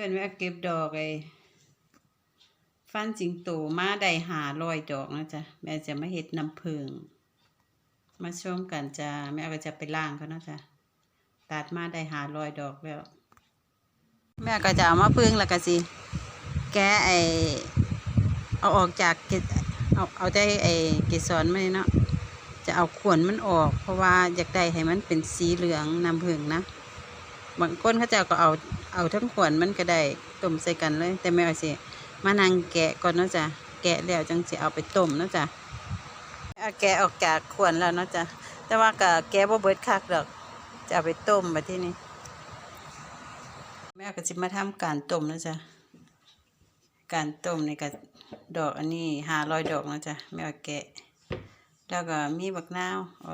พื่อนแม่เก็บดอกไอ้ฟันสิงโตมาได้หาลอยดอกนะจ๊ะแม่จะมาเฮ็ดน้ำผึ้งมาชมกันจ้าแม่ก็จะไปล่างเขานะจ๊ะตัดมาได้หาลอยดอกแล้ว แม่ก็จะเอามาพึ่งแล้วก็สิ แกไอเอาออกจากเกเอาเอาได้ไอเกสรมันนี่เนาะจะเอาขวนมันออก เพราะว่าอยากได้ให้มันเป็นสีเหลืองน้ำผึ้งนะ บางคนเขาเจ้าก็เอาเอาทั้งขวดมันก็ได้ต้มใส่กันเลย แต่ไม่เอาสิมานั่งแกะก่อนเนาะจ้ะแกะแล้วจังสิเอาไปต้มเนาะจ้ะเอาแกะออกจากขวดแล้วเนาะจ้ะแต่ว่าก็แกะบ่เบิดคักดอกจะเอาไปต้มมาที่นี่แม่ก็สิมาทำการต้มเนาะจ้ะการต้มในี่ก็ดอกอันนี้ห้าร้อยดอกเนาะจ้ะแม่เอาแกะ แล้วก็มีบักนาวเอา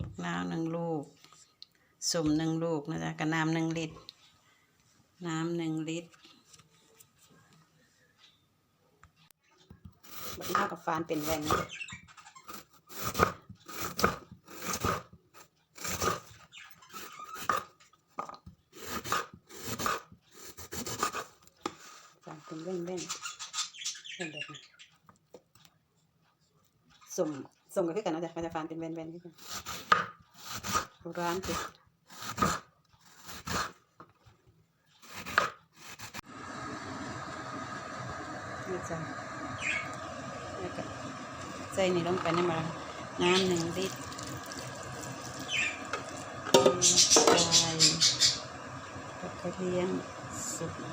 บักนาวหนึ่งลูก สุ่มหนึ่งลูกนะจ๊ะกับน้ำหนึ่งลิตร น้ำหนึ่งลิตรบักนากับฟานเป็นแหว่งนะฟานเป็นแว่งแว่งแว่งแบบนี้สุ่มสุ่มก็คือกันนะจ๊ะมันจะฟานเป็นแว่นแว่นคือกันร้านคือ นี่จ้ะแล้วก็ใส่นี่ลงไปในมาน้ำหนึ่งลิตรใส่กับกระเทียมสุกมะ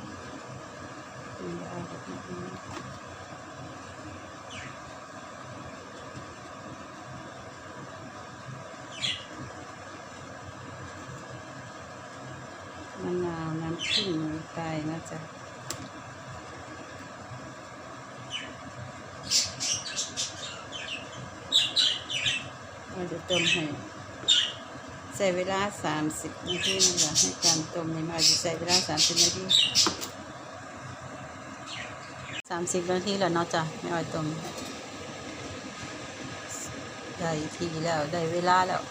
นาวน้ำผึ้งไก่นะจ๊ะ เราจะ ต้มให้ใส่เวลาสามสิบนาทีนะคะให้การต้มนี่มาจะใส่เวลาสามสิบนาทีสามสิบนาทีแล้วเนาะจ้ะไม่อ่อยต้มได้ทีแล้วได้เวลาแล้ว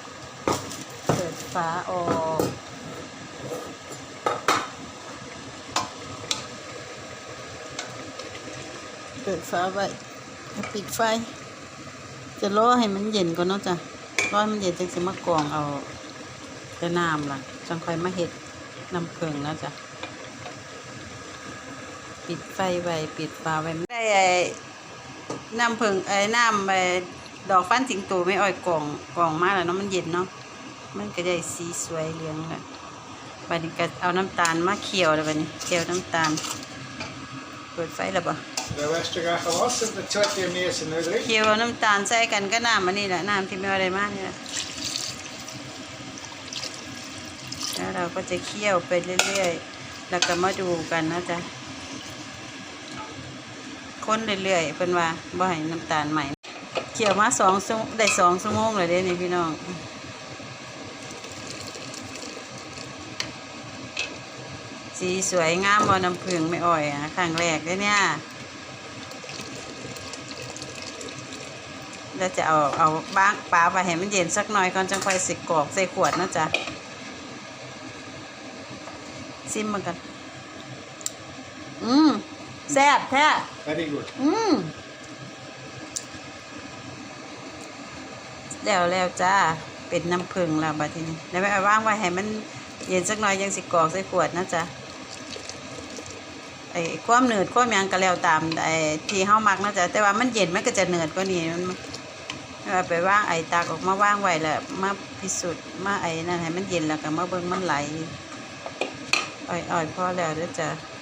เปิดฝาออกเปิดฝาไว้ปิดไฟ จะรอให้มันเย็นก่อนเนาะจ้ะ ร้อให้มันเย็นจังสิมากรองเอาแต่น้ำล่ะจังค่อยมาเห็ดน้ำเพิงนะจ้ะปิดไฟไว้ปิดฝาไว้ได้ไอ้น้ำเพิงไอ้น้ำไอ้ดอกฟันสิงโตไม่อ่อยกรองกรองมากแล้วเนาะมันเย็นเนาะมันก็ได้สีสวยเหลืองเลยบัดนี้ก็เอาน้ำตาลมาเคี่ยวแล้วบัดนี้เคี่ยวน้ำตาลเปิดไฟแล้วบ่ Det värsta jag har haft är 20 meter nu. เคี่ยวน้ำตาลใส่กันก็น้ำมันนี่แหละน้ำที่ไม่อะไรมากนี่แหละแล้วเราก็จะเคี่ยวไปเรื่อยๆ แล้วก็มาดูกันนะจ๊ะคนเรื่อยๆเป็นว่าบ่ให้น้ำตาลใหม่ เคี่ยวมาสองชั่วได้สองชั่วโมงเลยเด้นี่พี่น้องสีสวยงามบอน้ำผึ้งไม่อ่อยอะครั้งแรกเลยเนี่ย แล้วจะเอาเอาบ้างปลาไปให้มันเย็นสักหน่อยก่อนจังค่อยสิกรอกใส่ขวดนะจ๊ะซิมมันกัน อืมแซ่บแท้ Very good. อืมแล้วแล้วจ้า เป็นน้ำผึ้งแล้วบัดทีนี้แล้วไปเอาว่างไว้ให้มันเย็นสักหน่อยยังสิกรอกใส่ขวดนะจ๊ะไอ้ความหนืดความหยังก็แล้วตามไอ้ที่เฮามักนะจ๊ะแต่ว่ามันเย็นมันก็จะเหนืดกว่านี้มันเอา ไปว่างไอตากออกมาว่างไว้แล้วมาพิสูจน์มาไอนั่นให้มันเย็นแล้วก็มาเบิ้งมันไหลอ่อยๆพอแล้วเด้อจ้ะ